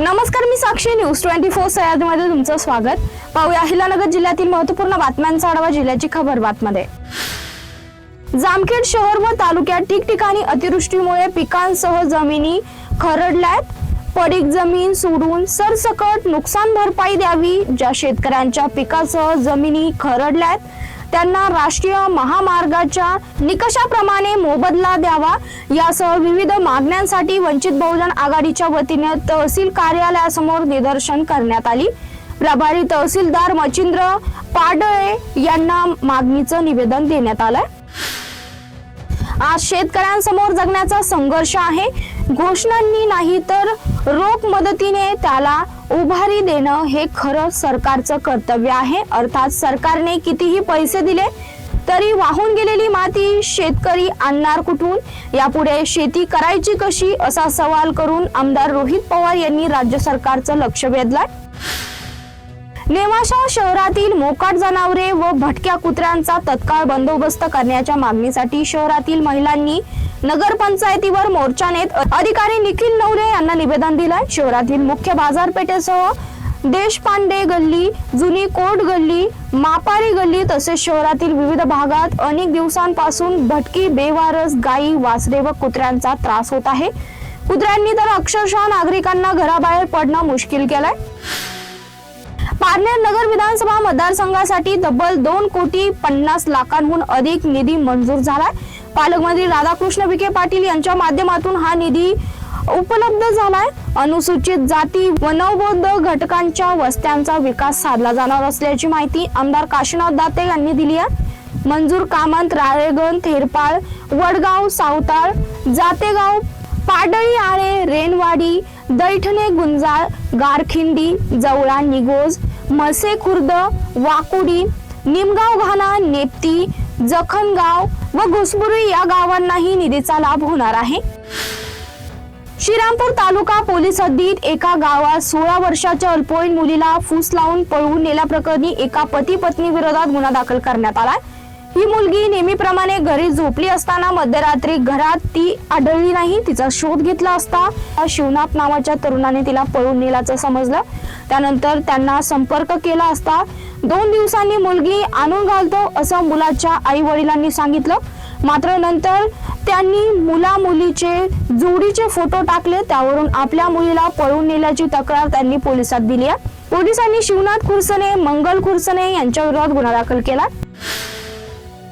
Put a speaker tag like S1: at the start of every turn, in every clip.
S1: नमस्कार मी Sakshi news twenty four सह्याद्रीमध्ये तुमचं स्वागत. पाहूया अहिलानगर जिल्ह्यातील महत्त्वपूर्ण बातम्यांचा आढावा जिल्ह्याची खबर बातमध्ये. जामखेड शहर व तालुक्यात ठिकठिकाणी अतिवृष्टीमुळे पिकांसह जमिनी खरडल्यात. पडीक जमीन सोडून सरसकट नुकसान भरपाई द्यावी ज्या शेतकऱ्यांच्या पिकासह जमिनी खरडल्यात. त्यांना राष्ट्रीय महामार्गाच्या निकषाप्रमाणे मोबदला द्यावा. यासह विविध मागण्यांसाठी वंचित बहुजन आघाडीच्या वतीने तहसील कार्यालयासमोर निदर्शन करण्यात आली. प्रभारी तहसीलदार मच्छिंद्र पाडळे यांना मागणीचं निवेदन देण्यात आलंय. आज शेतकऱ्यांसमोर जगण्याचा संघर्ष आहे. घोषणांनी नाही तर रोख मदतीने त्याला उभारी देणं हे खरं सरकारचं कर्तव्य आहे. अर्थात सरकारने कितीही पैसे दिले तरी वाहून गेलेली माती शेतकरी आणणार कुठून? यापुढे शेती करायची कशी? असा सवाल करून आमदार रोहित पवार यांनी राज्य सरकारचं लक्ष वेधलाय. नेवाशा शहरातील मोकाट जनावरे व भटक्या कुत्र्यांचा तत्काळ बंदोबस्त करण्याच्या मागणीसाठी शहरातील महिलांनी नगरपंचायतीवर मोर्चा नेत अधिकारी निखिल नवरे यांना निवेदन दिलंय. शहरातील मुख्य बाजारपेठेसह देशपांडे गल्ली जुनी कोट गल्ली मापारी गल्ली तसेच शहरातील विविध भागात अनेक दिवसांपासून भटकी बेवारस गायी वासरे व कुत्र्यांचा त्रास होत आहे. कुत्र्यांनी तर अक्षरशः नागरिकांना घराबाहेर पडणं मुश्किल केलंय. पारनेर नगर विधानसभा मतदारसंघासाठी तब्बल दोन कोटी पन्नास लाखांहून अधिक निधी मंजूर झालाय. पालकमंत्री राधाकृष्ण विखे पाटील यांच्या माध्यमातून हा निधी उपलब्ध झालाय. अनुसूचित जाती व घटकांच्या वस्त्यांचा विकास साधला जाणार असल्याची माहिती आमदार काशीनाथ दाते यांनी दिली आहे. मंजूर कामंत राळेगण थेरपाळ वडगाव सावताळ जातेगाव पाडळी आळे रेनवाडी दैठणे गुंजाळ गारखिंडी जवळा निगोज मसे खुर्द वाकुडी निमगाव घाणा नेपती जखणगाव व घुसबुरी या गावांनाही निधीचा लाभ होणार आहे. श्रीरामपूर तालुका पोलीस हद्दीत एका गावात सोळा वर्षाच्या अल्पवयीन मुलीला फूस लावून पळवून नेल्याप्रकरणी एका पती पत्नी विरोधात गुन्हा दाखल करण्यात आलाय. ही मुलगी नेहमीप्रमाणे घरी झोपली असताना मध्यरात्री घरात ती आढळली नाही. तिचा शोध घेतला असता शिवनाथ नावाच्या तरुणाने तिला पळून नेल्याचं समजलं. त्यानंतर त्यांना संपर्क केला असता दोन दिवसांनी मुलगी आणून घालतो असं मुलाच्या आई वडिलांनी सांगितलं. मात्र नंतर त्यांनी मुला मुलीचे जोडीचे फोटो टाकले. त्यावरून आपल्या मुलीला पळून नेल्याची तक्रार त्यांनी पोलिसात दिली आहे. पोलिसांनी शिवनाथ खुरसने मंगल खुरसने यांच्या विरोधात गुन्हा दाखल केला.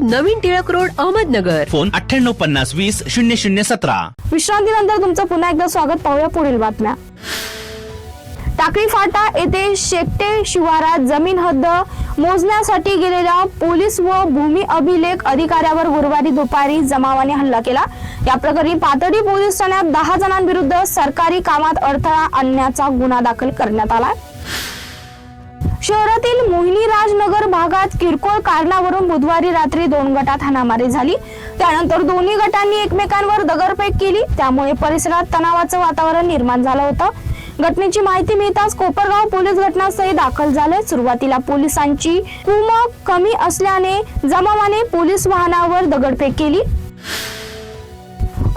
S2: Navin Tilak road Ahmednagar.
S3: Phone अठ्ठ्याण्णव पन्नास वीस शून्य शून्य सतरा.
S1: विश्रांतीनंतर तुमचं पुन्हा एकदा स्वागत पाहूया पुढील बातम्या. टाकळी फाटा येथे शेकटे शिवारात जमीन हद्द मोजण्यासाठी गेलेल्या पोलीस व भूमी अभिलेख अधिकाऱ्यावर गुरुवारी दुपारी जमावाने हल्ला केला. या प्रकरणी पातळी पोलीस ठाण्यात दहा जणांविरुद्ध सरकारी कामात अडथळा आणण्याचा गुन्हा दाखल करण्यात आला शहरातील मोहिनी राजनगर भागात किरकोळ कारणावरून बुधवारी रात्री दोन गटात हाणामारी झाली. त्यानंतर दोन्ही गटांनी एकमेकांवर दगडफेक केली. त्यामुळे परिसरात तणावाचं वातावरण निर्माण झालं होतं. घटनेची माहिती मिळताच कोपरगाव पोलीस घटनास्थळी दाखल झाले. सुरुवातीला पोलिसांची कुमक कमी असल्याने जमावाने पोलीस वाहनावर दगडफेक केली.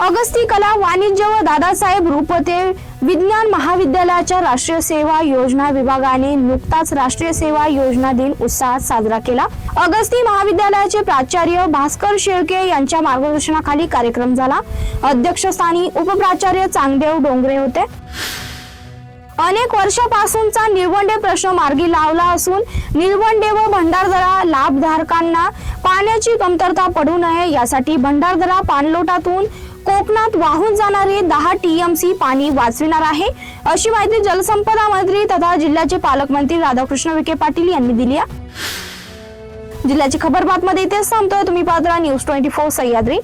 S1: अगस्ती कला वाणिज्य व दादासाहेब रुपते विज्ञान महाविद्यालयाच्या राष्ट्रीय सेवा योजना विभागाने नुकताच राष्ट्रीय सेवा योजना दिन उत्साहात साजरा केला. अगस्ती महाविद्यालयाचे प्राचार्य भास्कर शेळके यांच्या मार्गदर्शनाखाली कार्यक्रम झाला. अध्यक्षस्थानी उपप्राचार्य चांगदेव डोंगरे होते. अनेक वर्षापासूनचा निळवंडे प्रश्न मार्गी लावला असून निळवंडे व भंडारदरा लाभधारकांना पाण्याची कमतरता पडू नये यासाठी भंडारदरा पाणलोटातून कोकणात वाहून जाणारे दहा टीएमसी पाणी वाचविणार आहे. अशी माहिती जलसंपदा मंत्री तथा जिल्ह्याचे पालकमंत्री राधाकृष्ण विखे पाटील यांनी दिली आहे. जिल्ह्याची खबर बातमध्ये इथेच थांबतोय तुम्ही पाहत न्यूज ट्वेंटी फोर सह्याद्री.